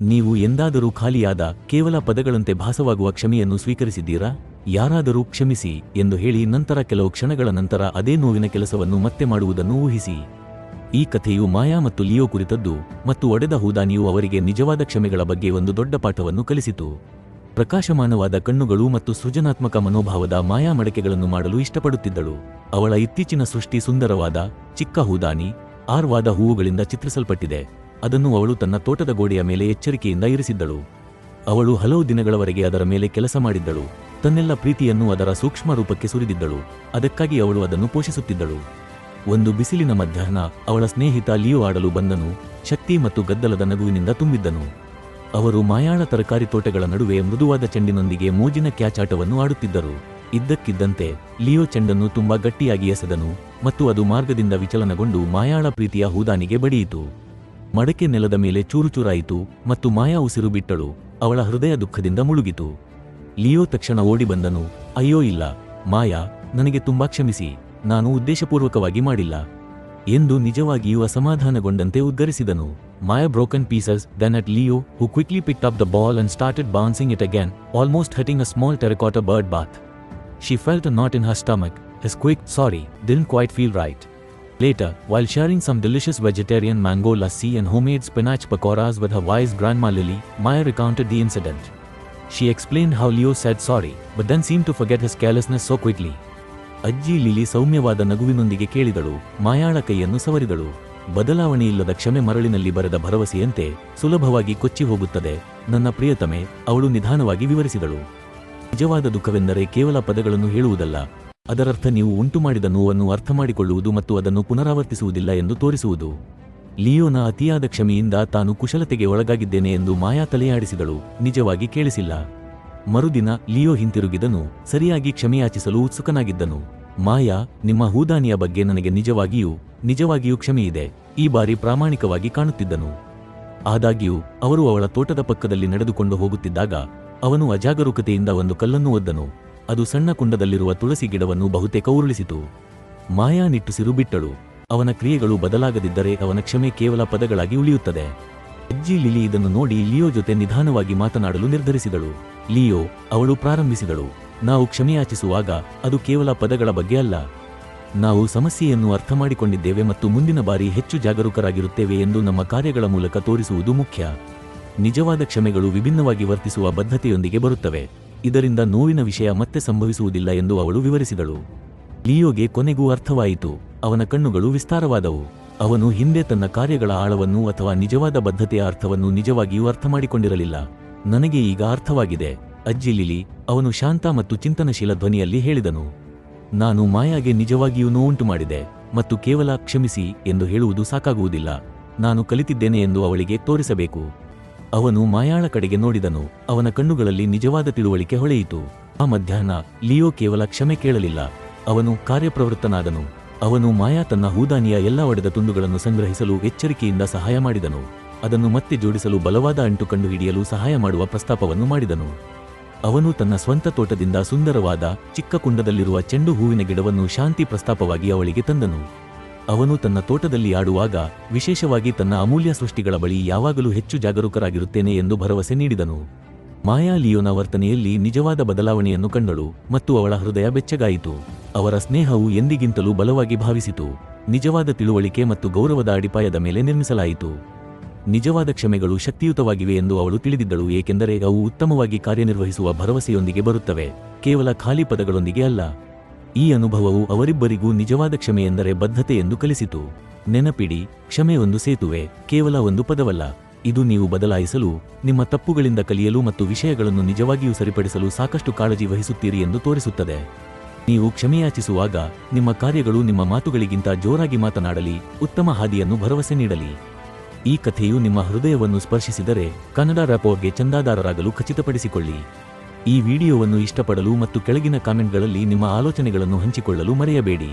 ನೀವು ಎಂದಾದರೂ ಖಾಲಿಯಾದ ಕೇವಲ ಪದಗಳಂತೆ ಭಾಸವಾಗುವ ಕ್ಷಮೆಯನ್ನು ಸ್ವೀಕರಿಸಿದ್ದೀರಾ? ಯಾರಾದರೂ ಕ್ಷಮಿಸಿ ಎಂದು ಹೇಳಿ ನಂತರ ಕೆಲವು ಕ್ಷಣಗಳ ನಂತರ ಅದೇ ನೋವಿನ ಕೆಲಸವನ್ನು ಮತ್ತೆ ಮಾಡುವುದನ್ನು ಊಹಿಸಿ. ಈ ಕಥೆಯು ಮಾಯಾ ಮತ್ತು ಲಿಯೋ ಕುರಿತದ್ದು ಮತ್ತು ಒಡೆದ ಹೂದಾನಿಯು ಅವರಿಗೆ ನಿಜವಾದ ಕ್ಷಮೆಗಳ ಬಗ್ಗೆ ಒಂದು ದೊಡ್ಡ ಪಾಠವನ್ನು ಕಲಿಸಿತು. ಪ್ರಕಾಶಮಾನವಾದ ಕಣ್ಣುಗಳು ಮತ್ತು ಸೃಜನಾತ್ಮಕ ಮನೋಭಾವದ ಮಾಯಾ ಮಡಕೆಗಳನ್ನು ಮಾಡಲು ಇಷ್ಟಪಡುತ್ತಿದ್ದಳು. ಅವಳ ಇತ್ತೀಚಿನ ಸೃಷ್ಟಿ ಸುಂದರವಾದ ಚಿಕ್ಕ ಹೂದಾನಿ, ಆರ್ವಾದ ಹೂವುಗಳಿಂದ ಚಿತ್ರಿಸಲ್ಪಟ್ಟಿದೆ. ಅದನ್ನು ಅವಳು ತನ್ನ ತೋಟದ ಗೋಡೆಯ ಮೇಲೆ ಎಚ್ಚರಿಕೆಯಿಂದ ಇರಿಸಿದ್ದಳು. ಅವಳು ಹಲವು ದಿನಗಳವರೆಗೆ ಅದರ ಮೇಲೆ ಕೆಲಸ ಮಾಡಿದ್ದಳು. ತನ್ನೆಲ್ಲ ಪ್ರೀತಿಯನ್ನು ಅದರ ಸೂಕ್ಷ್ಮ ರೂಪಕ್ಕೆ ಸುರಿದಿದ್ದಳು. ಅದಕ್ಕಾಗಿ ಅವಳು ಅದನ್ನು ಪೋಷಿಸುತ್ತಿದ್ದಳು. ಒಂದು ಬಿಸಿಲಿನ ಮಧ್ಯಾಹ್ನ ಅವಳ ಸ್ನೇಹಿತ ಲಿಯೋ ಆಡಲು ಬಂದನು. ಶಕ್ತಿ ಮತ್ತು ಗದ್ದಲದ ನಗುವಿನಿಂದ ತುಂಬಿದ್ದನು. ಅವರು ಮಾಯಾಳ ತರಕಾರಿ ತೋಟಗಳ ನಡುವೆ ಮೃದುವಾದ ಚೆಂಡಿನೊಂದಿಗೆ ಮೋಜಿನ ಕ್ಯಾಚಾಟವನ್ನು ಆಡುತ್ತಿದ್ದರು. ಇದ್ದಕ್ಕಿದ್ದಂತೆ ಲಿಯೋ ಚೆಂಡನ್ನು ತುಂಬಾ ಗಟ್ಟಿಯಾಗಿ ಎಸೆದನು ಮತ್ತು ಅದು ಮಾರ್ಗದಿಂದ ವಿಚಲನಗೊಂಡು ಮಾಯಾಳ ಪ್ರೀತಿಯ ಹೂದಾನಿಗೆ ಬಡಿಯಿತು. ಮಡಕೆ ನೆಲದ ಮೇಲೆ ಚೂರುಚೂರಾಯಿತು ಮತ್ತು ಮಾಯಾ ಉಸಿರು ಬಿಟ್ಟಳು ಅವಳ ಹೃದಯ ದುಃಖದಿಂದ ಮುಳುಗಿತು ಲಿಯೋ ತಕ್ಷಣ ಓಡಿ ಬಂದನು, ಅಯ್ಯೋ ಇಲ್ಲ, ಮಾಯಾ, ನನಗೆ ತುಂಬಾ ಕ್ಷಮಿಸಿ, ನಾನು ಉದ್ದೇಶಪೂರ್ವಕವಾಗಿ ಮಾಡಿಲ್ಲ ಎಂದು ನಿಜವಾಗಿಯೂ ಅಸಮಾಧಾನಗೊಂಡಂತೆ ಉದ್ಗರಿಸಿದನು Maya broken pieces then at Leo who quickly pick up the ball and started bouncing it again almost hitting a small terracotta bird bath she felt knot in her stomach stomach. Quick sorry sorry quite feel right. Later, while sharing some delicious vegetarian mango lassi and homemade spinach pakoras with her wise grandma Lily, Maya recounted the incident. She explained how Leo said sorry, but then seemed to forget his carelessness so quickly. ಅಜ್ಜಿ Lily ಸೌಮ್ಯವಾದ ನಗುವಿನೊಂದಿಗೆ ಕೇಳಿದಳು ಮಾಯಾಳ ಕೈಯನ್ನು ಸವರಿದಳು ಬದಲಾವಣೆಯಿಲ್ಲದ ಕ್ಷಮೆ ಮರಳಿನಲ್ಲಿ ಬರೆದ ಭರವಸೆಯಂತೆ ಸುಲಭವಾಗಿ ಕೊಚ್ಚಿ ಹೋಗುತ್ತದೆ ನನ್ನ ಪ್ರಿಯತಮೆ ಅವಳು ನಿಧಾನವಾಗಿ ವಿವರಿಸಿದಳು ನಿಜವಾದ ದುಃಖವೆಂದರೆ ಕೇವಲ ಪದಗಳನ್ನು ಹೇಳುವುದಲ್ಲ ಅದರರ್ಥ ನೀವು ಉಂಟುಮಾಡಿದ ನೋವನ್ನು ಅರ್ಥಮಾಡಿಕೊಳ್ಳುವುದು ಮತ್ತು ಅದನ್ನು ಪುನರಾವರ್ತಿಸುವುದಿಲ್ಲ ಎಂದು ತೋರಿಸುವುದು. ಲಿಯೋನ ಅತಿಯಾದ ಕ್ಷಮೆಯಿಂದ ತಾನು ಕುಶಲತೆಗೆ ಒಳಗಾಗಿದ್ದೇನೆ ಎಂದು ಮಾಯಾ ತಲೆಯಾಡಿಸಿದಳು. ನಿಜವಾಗಿ ಕೇಳಿಸಿಲ್ಲ. ಮರುದಿನ ಲಿಯೋ ಹಿಂತಿರುಗಿದನು. ಸರಿಯಾಗಿ ಕ್ಷಮೆಯಾಚಿಸಲು ಉತ್ಸುಕನಾಗಿದ್ದನು. ಮಾಯಾ, ನಿಮ್ಮ ಹೂದಾನಿಯ ಬಗ್ಗೆ ನನಗೆ ನಿಜವಾಗಿಯೂ ನಿಜವಾಗಿಯೂ ಕ್ಷಮೆಯಿದೆ. ಈ ಬಾರಿ ಪ್ರಾಮಾಣಿಕವಾಗಿ ಕಾಣುತ್ತಿದ್ದನು. ಆದಾಗ್ಯೂ, ಅವರು ಅವಳ ತೋಟದ ಪಕ್ಕದಲ್ಲಿ ನಡೆದುಕೊಂಡು ಹೋಗುತ್ತಿದ್ದಾಗ, ಅವನು ಅಜಾಗರೂಕತೆಯಿಂದ ಒಂದು ಕಲ್ಲನ್ನು ಒದ್ದನು. ಅದು ಸಣ್ಣ ಕುಂಡದಲ್ಲಿರುವ ತುಳಸಿ ಗಿಡವನ್ನು ಬಹುತೇಕ ಉರುಳಿಸಿತು. ಮಾಯಾ ನಿಟ್ಟುಸಿರು ಬಿಟ್ಟಳು. ಅವನ ಕ್ರಿಯೆಗಳು ಬದಲಾಗದಿದ್ದರೆ ಅವನ ಕ್ಷಮೆ ಕೇವಲ ಪದಗಳಾಗಿ ಉಳಿಯುತ್ತದೆ. ಅಜ್ಜಿ ಲಿಲಿ ಇದನ್ನು ನೋಡಿ ಲಿಯೋ ಜೊತೆ ನಿಧಾನವಾಗಿ ಮಾತನಾಡಲು ನಿರ್ಧರಿಸಿದಳು. ಲಿಯೋ, ಅವಳು ಪ್ರಾರಂಭಿಸಿದಳು. ನಾವು ಕ್ಷಮೆಯಾಚಿಸುವಾಗ ಅದು ಕೇವಲ ಪದಗಳ ಬಗ್ಗೆ ಅಲ್ಲ. ನಾವು ಸಮಸ್ಯೆಯನ್ನು ಅರ್ಥಮಾಡಿಕೊಂಡಿದ್ದೇವೆ ಮತ್ತು ಮುಂದಿನ ಬಾರಿ ಹೆಚ್ಚು ಜಾಗರೂಕರಾಗಿರುತ್ತೇವೆ ಎಂದು ನಮ್ಮ ಕಾರ್ಯಗಳ ಮೂಲಕ ತೋರಿಸುವುದು ಮುಖ್ಯ. ನಿಜವಾದ ಕ್ಷಮೆಗಳು ವಿಭಿನ್ನವಾಗಿ ವರ್ತಿಸುವ ಬದ್ಧತೆಯೊಂದಿಗೆ ಬರುತ್ತವೆ. ಇದರಿಂದ ನೋವಿನ ವಿಷಯ ಮತ್ತೆ ಸಂಭವಿಸುವುದಿಲ್ಲ ಎಂದು ಅವಳು ವಿವರಿಸಿದಳು. ಲಿಯೋಗೆ ಕೊನೆಗೂ ಅರ್ಥವಾಯಿತು. ಅವನ ಕಣ್ಣುಗಳು ವಿಸ್ತಾರವಾದವು. ಅವನು ಹಿಂದೆ ತನ್ನ ಕಾರ್ಯಗಳ ಆಳವನ್ನು ಅಥವಾ ನಿಜವಾದ ಬದ್ಧತೆಯ ಅರ್ಥವನ್ನು ನಿಜವಾಗಿಯೂ ಅರ್ಥಮಾಡಿಕೊಂಡಿರಲಿಲ್ಲ. ನನಗೆ ಈಗ ಅರ್ಥವಾಗಿದೆ. ಅಜ್ಜಿ ಲಿಲಿ, ಅವನು ಶಾಂತ ಮತ್ತು ಚಿಂತನಶೀಲ ಧ್ವನಿಯಲ್ಲಿ ಹೇಳಿದನು. ನಾನು ಮಾಯಾಗೆ ನಿಜವಾಗಿಯೂ ನೋವುಂಟು ಮಾಡಿದೆ ಮತ್ತು ಕೇವಲ ಕ್ಷಮಿಸಿ ಎಂದು ಹೇಳುವುದು ಸಾಕಾಗುವುದಿಲ್ಲ. ನಾನು ಕಲಿತಿದ್ದೇನೆ ಎಂದು ಅವಳಿಗೆ ತೋರಿಸಬೇಕು. ಅವನು ಮಾಯಾಳ ಕಡೆಗೆ ನೋಡಿದನು. ಅವನ ಕಣ್ಣುಗಳಲ್ಲಿ ನಿಜವಾದ ತಿಳುವಳಿಕೆ ಹೊಳೆಯಿತು. ಆ ಮಧ್ಯಾಹ್ನ ಲಿಯೋ ಕೇವಲ ಕ್ಷಮೆ ಕೇಳಲಿಲ್ಲ. ಅವನು ಕಾರ್ಯಪ್ರವೃತ್ತನಾದನು. ಅವನು ಮಾಯಾ ತನ್ನ ಹೂದಾನಿಯ ಎಲ್ಲ ಒಡೆದ ತುಂಡುಗಳನ್ನು ಸಂಗ್ರಹಿಸಲು ಎಚ್ಚರಿಕೆಯಿಂದ ಸಹಾಯ ಮಾಡಿದನು. ಅದನ್ನು ಮತ್ತೆ ಜೋಡಿಸಲು ಬಲವಾದ ಅಂಟು ಕಂಡುಹಿಡಿಯಲು ಸಹಾಯ ಮಾಡುವ ಪ್ರಸ್ತಾಪವನ್ನು ಮಾಡಿದನು. ಅವನು ತನ್ನ ಸ್ವಂತ ತೋಟದಿಂದ ಸುಂದರವಾದ ಚಿಕ್ಕ ಕುಂಡದಲ್ಲಿರುವ ಚೆಂಡು ಹೂವಿನ ಗಿಡವನ್ನು ಶಾಂತಿ ಪ್ರಸ್ತಾಪವಾಗಿ ಅವಳಿಗೆ ತಂದನು. ಅವನು ತನ್ನ ತೋಟದಲ್ಲಿ ಆಡುವಾಗ ವಿಶೇಷವಾಗಿ ತನ್ನ ಅಮೂಲ್ಯ ಸೃಷ್ಟಿಗಳ ಬಳಿ ಯಾವಾಗಲೂ ಹೆಚ್ಚು ಜಾಗರೂಕರಾಗಿರುತ್ತೇನೆ ಎಂದು ಭರವಸೆ ನೀಡಿದನು. ಮಾಯಾ ಲಿಯೋನ ವರ್ತನೆಯಲ್ಲಿ ನಿಜವಾದ ಬದಲಾವಣೆಯನ್ನು ಕಂಡಳು ಮತ್ತು ಅವಳ ಹೃದಯ ಬೆಚ್ಚಗಾಯಿತು. ಅವರ ಸ್ನೇಹವು ಎಂದಿಗಿಂತಲೂ ಬಲವಾಗಿ ಭಾವಿಸಿತು. ನಿಜವಾದ ತಿಳುವಳಿಕೆ ಮತ್ತು ಗೌರವದ ಅಡಿಪಾಯದ ಮೇಲೆ ನಿರ್ಮಿಸಲಾಯಿತು. ನಿಜವಾದ ಕ್ಷಮೆಗಳು ಶಕ್ತಿಯುತವಾಗಿವೆ ಎಂದು ಅವಳು ತಿಳಿದಿದ್ದಳು, ಏಕೆಂದರೆ ಅವು ಉತ್ತಮವಾಗಿ ಕಾರ್ಯನಿರ್ವಹಿಸುವ ಭರವಸೆಯೊಂದಿಗೆ ಬರುತ್ತವೆ. ಕೇವಲ ಖಾಲಿ ಪದಗಳೊಂದಿಗೆ ಅಲ್ಲ ಈ ಅನುಭವವು ಅವರಿಬ್ಬರಿಗೂ ನಿಜವಾದ ಕ್ಷಮೆಯೆಂದರೆ ಬದ್ಧತೆ ಎಂದು ಕಲಿಸಿತು. ನೆನಪಿಡಿ, ಕ್ಷಮೆ ಒಂದು ಸೇತುವೆ, ಕೇವಲ ಒಂದು ಪದವಲ್ಲ. ಇದು ನೀವು ಬದಲಾಯಿಸಲು, ನಿಮ್ಮ ತಪ್ಪುಗಳಿಂದ ಕಲಿಯಲು ಮತ್ತು ವಿಷಯಗಳನ್ನು ನಿಜವಾಗಿಯೂ ಸರಿಪಡಿಸಲು ಸಾಕಷ್ಟು ಕಾಳಜಿ ವಹಿಸುತ್ತೀರಿ ಎಂದು ತೋರಿಸುತ್ತದೆ. ನೀವು ಕ್ಷಮೆಯಾಚಿಸುವಾಗ, ನಿಮ್ಮ ಕಾರ್ಯಗಳು ನಿಮ್ಮ ಮಾತುಗಳಿಗಿಂತ ಜೋರಾಗಿ ಮಾತನಾಡಲಿ, ಉತ್ತಮ ಹಾದಿಯನ್ನು ಭರವಸೆ ನೀಡಲಿ. ಈ ಕಥೆಯು ನಿಮ್ಮ ಹೃದಯವನ್ನು ಸ್ಪರ್ಶಿಸಿದರೆ, ಕನ್ನಡ ರ್ಯಾಪೋರ್ಗೆ ಚಂದಾದಾರರಾಗಲು ಖಚಿತಪಡಿಸಿಕೊಳ್ಳಿ. ಈ ವಿಡಿಯೋವನ್ನು ಇಷ್ಟಪಡಲು ಮತ್ತು ಕೆಳಗಿನ ಕಾಮೆಂಟ್ಗಳಲ್ಲಿ ನಿಮ್ಮ ಆಲೋಚನೆಗಳನ್ನು ಹಂಚಿಕೊಳ್ಳಲು ಮರೆಯಬೇಡಿ.